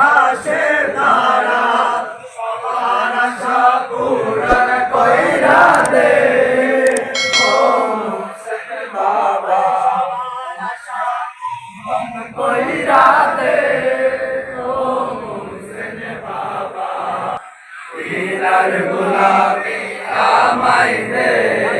হাসের তারা সবার আশা পূরণ কইরা দে। বাবা কইরা দে বাবা গোলাপি আমায় দে।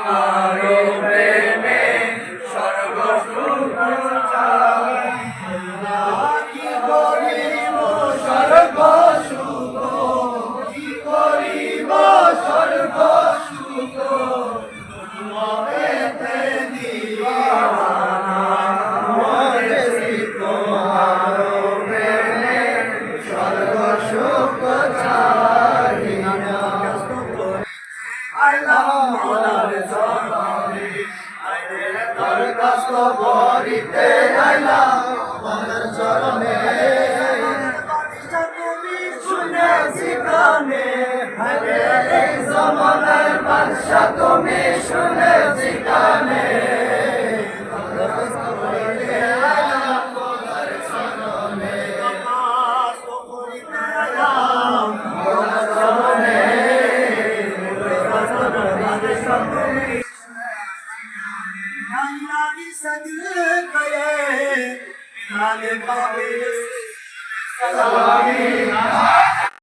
আমার কষ্ট করিতে আইলা। Allah'ın sadakaya Bilal-i Babil